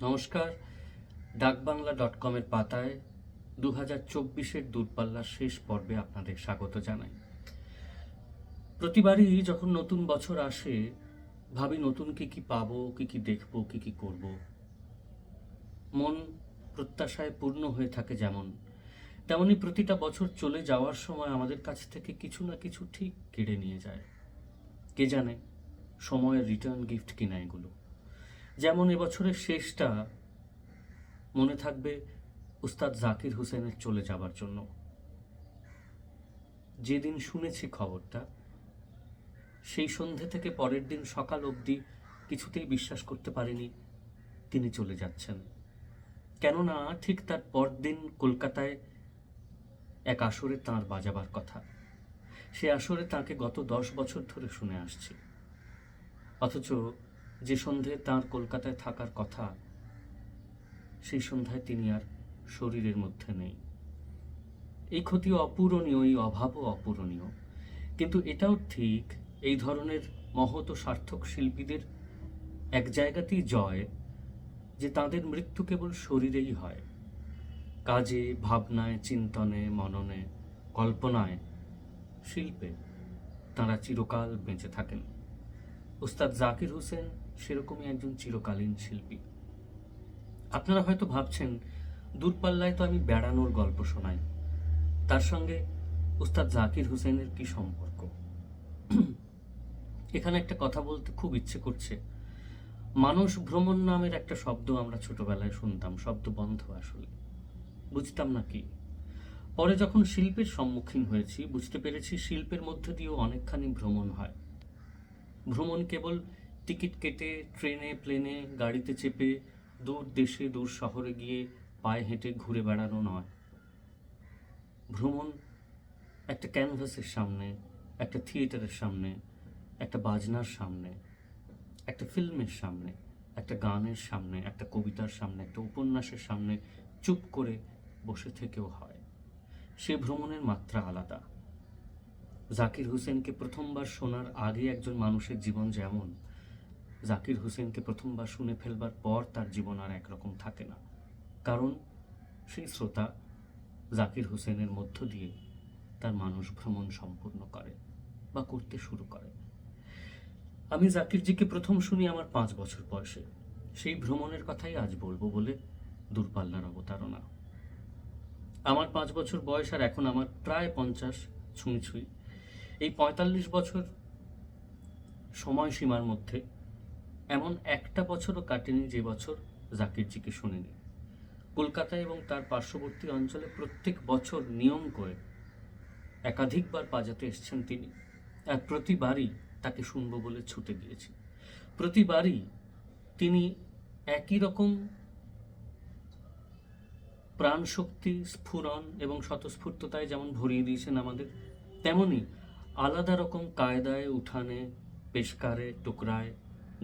নমস্কার। ডাকবাংলা ডট কমের পাতায় দু হাজার চব্বিশের দূরপাল্লার শেষ পর্বে আপনাদের স্বাগত জানাই। প্রতিবারই যখন নতুন বছর আসে, ভাবি নতুন কি কি পাবো, কি কি দেখব, কি কি করব। মন প্রত্যাশায় পূর্ণ হয়ে থাকে যেমন। তেমনি প্রতিটা বছর চলে যাওয়ার সময় আমাদের কাছ থেকে কিছু না কিছু ঠিক কেড়ে নিয়ে যায়। কে জানে, সময়ের রিটার্ন গিফট কিনা এগুলো। যেমন এবছরের শেষটা মনে থাকবে উস্তাদ জাকির হোসেনের চলে যাবার জন্য। যেদিন শুনেছি খবরটা, সেই সন্ধে থেকে পরের দিন সকাল অবধি কিছুতেই বিশ্বাস করতে পারিনি তিনি চলে যাচ্ছেন। কেননা ঠিক তার পরদিন কলকাতায় এক আসরে তাঁর বাজাবার কথা। সে আসরে তাকে গত দশ বছর ধরে শুনে আসছি। অথচ যে সন্ধে তার কলকাতায় থাকার কথা, সেই সন্ধ্যায় তিনি আর শরীরের মধ্যে নেই। এই ক্ষতি অপূরণীয়, এই অভাবও অপূরণীয়। কিন্তু এটাও ঠিক, এই ধরনের মহৎ ও সার্থক শিল্পীদের এক জায়গাতেই জয় যে তাদের মৃত্যু কেবল শরীরেই হয়। কাজে, ভাবনায়, চিন্তনে, মননে, কল্পনায়, শিল্পে তাঁরা চিরকাল বেঁচে থাকেন। উস্তাদ জাকির হোসেন সেরকমই একজন চিরকালীন শিল্পী। আপনারা হয়তো ভাবছেন, দূরপাল্লায় তো আমি বেড়ানোর গল্প শোনাই। তার সঙ্গে উস্তাদ জাকির হোসেনের কি সম্পর্ক? এখানে একটা কথা বলতে খুব ইচ্ছে করছে। মানুষ ভ্রমণ নামের একটা শব্দ আমরা ছোটবেলায় শুনতাম, শব্দ বন্ধ আসলে। বুঝতাম না কি? পরে যখন শিল্পের সম্মুখীন হয়েছি, বুঝতে পেরেছি শিল্পের মধ্যে দিয়েও অনেকখানি ভ্রমণ হয়। ভ্রমণ কেবল টিকিট কেটে ট্রেনে, প্লেনে, গাড়িতে চেপে দূর দেশে, দূর শহরে গিয়ে পায়ে হেঁটে ঘুরে বেড়ানো নয়। ভ্রমণ একটা ক্যানভাসের সামনে, একটা থিয়েটারের সামনে, একটা বাজনার সামনে, একটা ফিল্মের সামনে, একটা গানের সামনে, একটা কবিতার সামনে, একটা উপন্যাসের সামনে চুপ করে বসে থেকেও হয়। সে ভ্রমণের মাত্রা আলাদা। জাকির হোসেনকে প্রথমবার শোনার আগে একজন মানুষের জীবন যেমন জাকির হোসেনকে প্রথমবার শুনে ফেলবার পর তার জীবন আর একরকম থাকে না। কারণ সেই শ্রোতা জাকির হোসেনের মধ্য দিয়ে তার মানুষ ভ্রমণ সম্পূর্ণ করে বা করতে শুরু করে। আমি জাকিরজিকে প্রথম শুনি আমার পাঁচ বছর বয়সে। সেই ভ্রমণের কথাই আজ বলব বলে দূরপাল্লার অবতারণা। আমার পাঁচ বছর বয়স আর এখন আমার প্রায় পঞ্চাশ ছুঁই ছুঁই। এই পঁয়তাল্লিশ বছর সময়সীমার মধ্যে এমন একটা বছরও কাটেনি যে বছর জাকিরজিকে শুনিনি। কলকাতায় এবং তার পার্শ্ববর্তী অঞ্চলে প্রত্যেক বছর নিয়ম করে একাধিকবার বাজাতে এসছেন তিনি আর প্রতিবারই তাকে শুনব বলে ছুটে গিয়েছি। প্রতিবারই তিনি একই রকম প্রাণশক্তি, স্ফুরণ এবং স্বতঃস্ফূর্ততায় যেমন ভরিয়ে দিয়েছেন আমাদের, তেমনি আলাদা রকম কায়দায়, উঠানে, পেশকারে, টুকরায়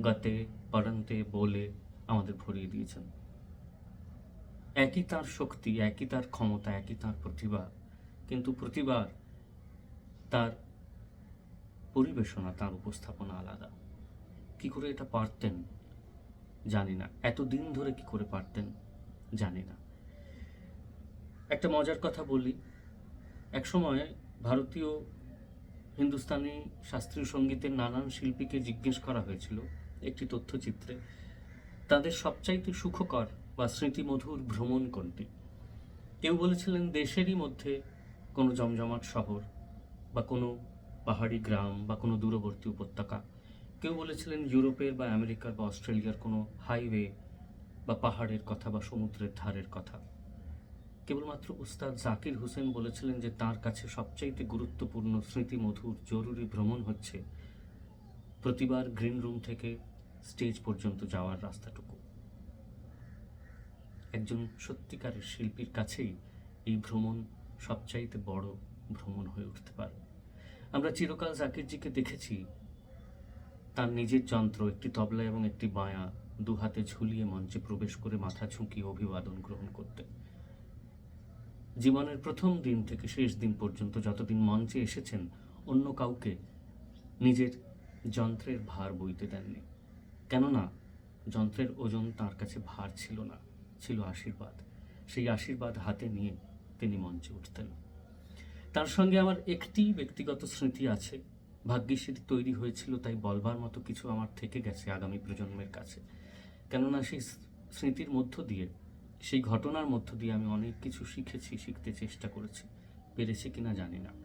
গতে, পড়ন্তে বলে আমাদের ভরিয়ে দিয়েছেন। একই তার শক্তি, একই তার ক্ষমতা, একই তার প্রতিভা, কিন্তু প্রতিবার তার পরিবেশনা, তার উপস্থাপনা আলাদা। কি করে এটা পারতেন? জানি না। এত দিন ধরে কি করে পারতেন? জানি না। একটা মজার কথা বলি। এক সময় ভারতীয় হিন্দুস্তানি শাস্ত্রীয় সঙ্গীতের নানান শিল্পীকে জিজ্ঞেস করা হয়েছিল একটি তথ্যচিত্রে, তাদের সবচাইতে সুখকর বা স্মৃতিমধুর ভ্রমণ কোনটি? কেউ বলেছিলেন দেশেরই মধ্যে কোনো জমজমাট শহর বা কোনো পাহাড়ি গ্রাম বা কোনো দূরবর্তী উপত্যকা। কেউ বলেছিলেন ইউরোপের বা আমেরিকার বা অস্ট্রেলিয়ার কোনো হাইওয়ে বা পাহাড়ের কথা বা সমুদ্রের ধারের কথা। কেবলমাত্র উস্তাদ জাকির হোসেন বলেছিলেন যে তার কাছে সবচাইতে গুরুত্বপূর্ণ স্মৃতিমধুর জরুরি ভ্রমণ হচ্ছে প্রতিবার গ্রিন রুম থেকে স্টেজ পর্যন্ত যাওয়ার রাস্তাটুকু। একজন সত্যিকারের শিল্পীর কাছেই এই ভ্রমণ সবচাইতে বড় ভ্রমণ হয়ে উঠতে পারে। আমরা চিরকাল জাকিরজিকে দেখেছি। তার নিজের যন্ত্র, একটি তবলা এবং একটি বায়া দু হাতে ঝুলিয়ে মঞ্চে প্রবেশ করে মাথা ঝুঁকিয়ে অভিবাদন গ্রহণ করতে। জীবনের প্রথম দিন থেকে শেষ দিন পর্যন্ত যতদিন মঞ্চে এসেছেন, অন্য কাউকে নিজের যন্ত্রের ভার বইতে দেননি। কেননা যন্ত্রের ওজন তার কাছে ভার ছিল না, ছিল আশীর্বাদ। সেই আশীর্বাদ হাতে নিয়ে তিনি মঞ্চে উঠতেন। তার সঙ্গে আমার একটি ব্যক্তিগত স্মৃতি আছে। ভাগ্যিস সেটি তৈরি হয়েছিল, তাই বলবার মতো কিছু আমার থেকে গেছে আগামী প্রজন্মের কাছে। কেননা সেই স্মৃতির মধ্য দিয়ে, সেই ঘটনার মধ্য দিয়ে আমি অনেক কিছু শিখেছি, শিখতে চেষ্টা করেছি, পেরেছি কিনা জানি না।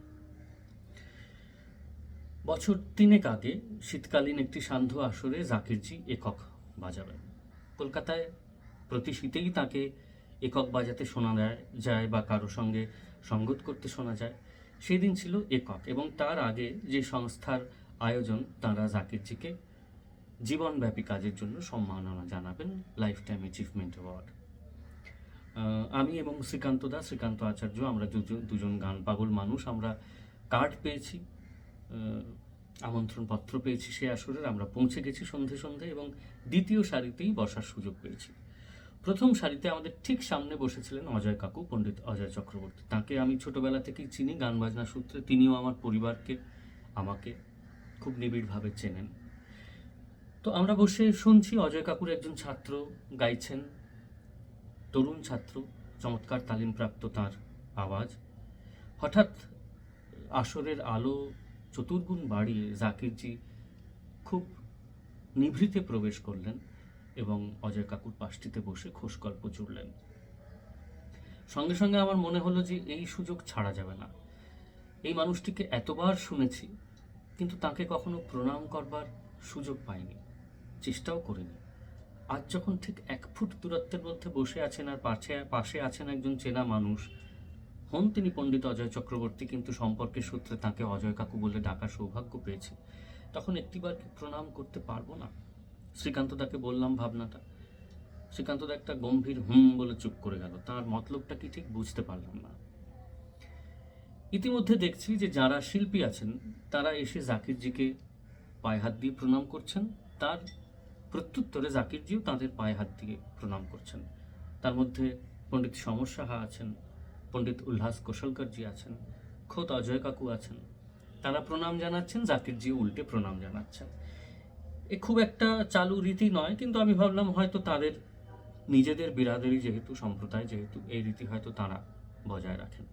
বছর তিনেক আগে শীতকালীন একটি সান্ধ্য আসরে জাকিরজি একক বাজাবেন। কলকাতায় প্রতি শীতেই তাকে একক বাজাতে শোনা যায় বা কারও সঙ্গে সঙ্গত করতে শোনা যায়। সেদিন ছিল একক এবং তার আগে যে সংস্থার আয়োজন, তারা জাকিরজিকে জীবনব্যাপী কাজের জন্য সম্মাননা জানাবেন লাইফ টাইম অ্যাচিভমেন্ট অ্যাওয়ার্ড আমি এবং শ্রীকান্ত দাস শ্রীকান্ত আচার্য, আমরা দুজন গান পাগল মানুষ, আমরা কার্ড পেয়েছি। আহ, আমন্ত্রণপত্র পেয়েছি সে আসরের। আমরা পৌঁছে গেছি সন্ধে সন্ধে এবং দ্বিতীয় সারিতেই বসার সুযোগ পেয়েছি। প্রথম সারিতে আমাদের ঠিক সামনে বসেছিলেন অজয় কাকু পণ্ডিত অজয় চক্রবর্তী। তাকে আমি ছোটবেলা থেকেই চিনি গান বাজনা সূত্রে। তিনিও আমার পরিবারকে আমাকে খুব নিবিড়ভাবে চেনেন। তো আমরা বসে শুনছি অজয় কাকুর একজন ছাত্র গাইছেন তরুণ ছাত্র চমৎকার তালিমপ্রাপ্ত তার আওয়াজ। হঠাৎ আসরের আলো চতুর্গুণ বাড়িয়ে জাকিরজি খুব নিভৃতে প্রবেশ করলেন এবং অজয় কাকুর পাশটিতে বসে খোশ গল্প জুড়লেন। সঙ্গে সঙ্গে আমার মনে হলো যে এই সুযোগ ছাড়া যাবে না। এই মানুষটিকে এতবার শুনেছি, কিন্তু তাকে কখনো প্রণাম করবার সুযোগ পাইনি, চেষ্টাও করিনি। আজ যখন ঠিক এক ফুট দূরত্বের মধ্যে বসে আছেন আর পাশে পাশে আছেন একজন চেনা মানুষ হন তিনি পণ্ডিত অজয় চক্রবর্তী কিন্তু সম্পর্কের সূত্রে তাকে অজয় কাকু বলে ডাকার সৌভাগ্য পেয়েছি। তখন একটিবার কি প্রণাম করতে পারব না? শ্রীকান্ত দাকে বললাম, ভাবনাটা। শ্রীকান্ত দা একটা গম্ভীর হুম বলে চুপ করে গেল। তার মতলবটা কি ঠিক বুঝতে পারলাম না। ইতিমধ্যে দেখছি যে যারা শিল্পী আছেন, তারা এসে জাকিরজিকে পায়ে হাত দিয়ে প্রণাম করছেন। তার প্রত্যুত্তরে জাকিরজিও তাদের পায়ে হাত দিয়ে প্রণাম করছেন। তার মধ্যে পণ্ডিত সমর সাহা আছেন পণ্ডিত উল্লাস কোশলকরজি আছেন, খোদ অজয় কাকু আছেন। তারা প্রণাম জানাচ্ছেন জাকিরজি উল্টে প্রণাম জানাচ্ছেন। এ খুব একটা চালু রীতি নয়, কিন্তু আমি ভাবলাম হয়তো তাদের নিজেদের বিরাদেরই যেহেতু, সম্প্রদায় যেহেতু, এই রীতি হয়তো তারা বজায় রাখেন।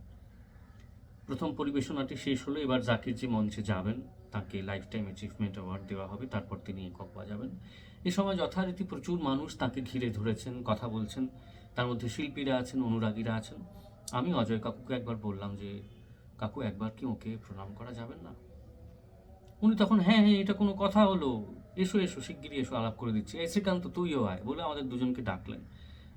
প্রথম পরিবেশনাটি শেষ হলো, এবার জাকিরজি মঞ্চে যাবেন, তাকে লাইফ টাইম অ্যাচিভমেন্ট অ্যাওয়ার্ড দেওয়া হবে, তারপর তিনি একক বাজাবেন এ সময় যথারীতি প্রচুর মানুষ তাকে ঘিরে ধরেছেন, কথা বলছেন। তার মধ্যে শিল্পীরা আছেন, অনুরাগীরা আছেন। আমি অজয় কাকুকে একবার বললাম যে, কাকু, একবার কি ওকে প্রণাম করা যাবেন না? উনি তখন হ্যাঁ হ্যাঁ এটা কোনো কথা হলো। এসো এসো, শিগগিরই এসো, আলাপ করে দিচ্ছি। এই শ্রীকান্ত, তুইও আয়। বলে আমাদের দুজনকে ডাকলেন।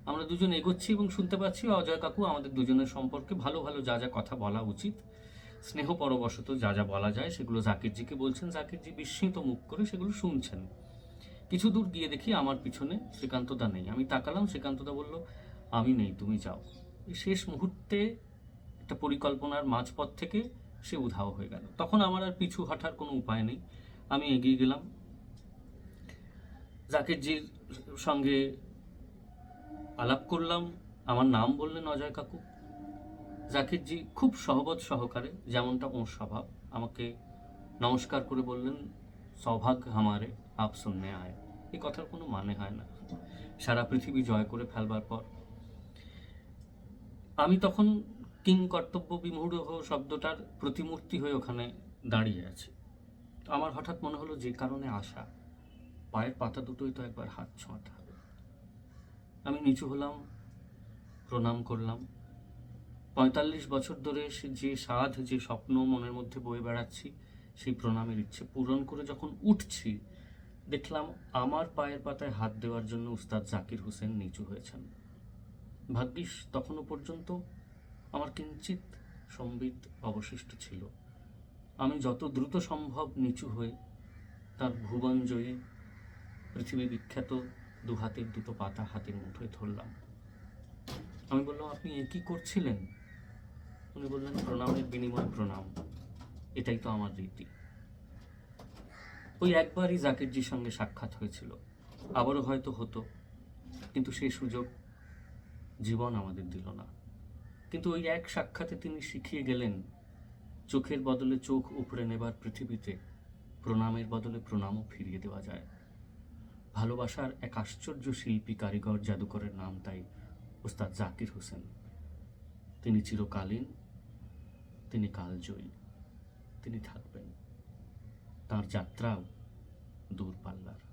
আমরা দুজন এগোচ্ছি এবং শুনতে পাচ্ছি অজয় কাকু আমাদের দুজনের সম্পর্কে ভালো ভালো যা যা কথা বলা উচিত। স্নেহ পরবশত যা যা বলা যায়, সেগুলো জাকিরজিকে বলছেন। জাকিরজি বিস্মিত মুখ করে সেগুলো শুনছেন। কিছু দূর গিয়ে দেখি আমার পিছনে শ্রীকান্তদা নেই। আমি তাকালাম, শ্রীকান্তদা বলল, আমি নেই, তুমি যাও। শেষ মুহূর্তে একটা পরিকল্পনার মাঝপথ থেকে সে উধাও হয়ে গেল। তখন আমার আর পিছু হটার কোনো উপায় নেই। আমি এগিয়ে গেলাম। জাকিরজির সঙ্গে আলাপ করলাম। আমার নাম বললেন অজয় কাকু। জাকিরজি খুব সহবত সহকারে, যেমনটা ওর স্বভাব, আমাকে নমস্কার করে বললেন, সৌভাগ্য হামারে আপ শুননে আয়। এই কথার কোনো মানে হয় না। সারা পৃথিবী জয় করে ফেলবার পর আমি তখন কিং কর্তব্য বিমূঢ় শব্দটার প্রতিমূর্তি হয়ে ওখানে দাঁড়িয়ে আছি। আমার হঠাৎ মনে হলো যে কারণে আসা পায়ের পাতা দুটোই তো একবার হাত ছোঁয়াতে হবে আমি নিচু হলাম, প্রণাম করলাম। পঁয়তাল্লিশ বছর ধরে সে যে সাধ যে স্বপ্ন মনের মধ্যে বয়ে বেড়াচ্ছি, সেই প্রণামের ইচ্ছে পূরণ করে যখন উঠছি, দেখলাম আমার পায়ের পাতায় হাত দেওয়ার জন্য উস্তাদ জাকির হোসেন নিচু হয়েছেন। ভাগ্যিস তখনও পর্যন্ত আমার কিঞ্চিত সম্বিত অবশিষ্ট ছিল। আমি যত দ্রুত সম্ভব নিচু হয়ে তার ভুবন জয়ী পৃথিবী বিখ্যাত দু হাতের দুটো পাতা হাতের মুঠোয় ধরলাম। আমি বললাম, আপনি এ কি করছিলেন? উনি বললেন, প্রণামের বিনিময় প্রণাম। এটাই তো আমার রীতি। ওই একবারই জাকিরজির সঙ্গে সাক্ষাৎ হয়েছিল। আবারও হয়তো হতো, কিন্তু সেই সুযোগ জীবন আমাদের দিল না। কিন্তু ওই এক সাক্ষাতে তিনি শিখিয়ে গেলেন, চোখের বদলে চোখ উপড়ে নেবার পৃথিবীতে প্রণামের বদলে প্রণামও ফিরিয়ে দেওয়া যায়। ভালোবাসার এক আশ্চর্য শিল্পী কারিগর জাদুকরের নাম তাই ওস্তাদ জাকির হোসেন। তিনি চিরকালীন, তিনি কালজয়ী, তিনি থাকবেন। তার যাত্রাও দূরপাল্লার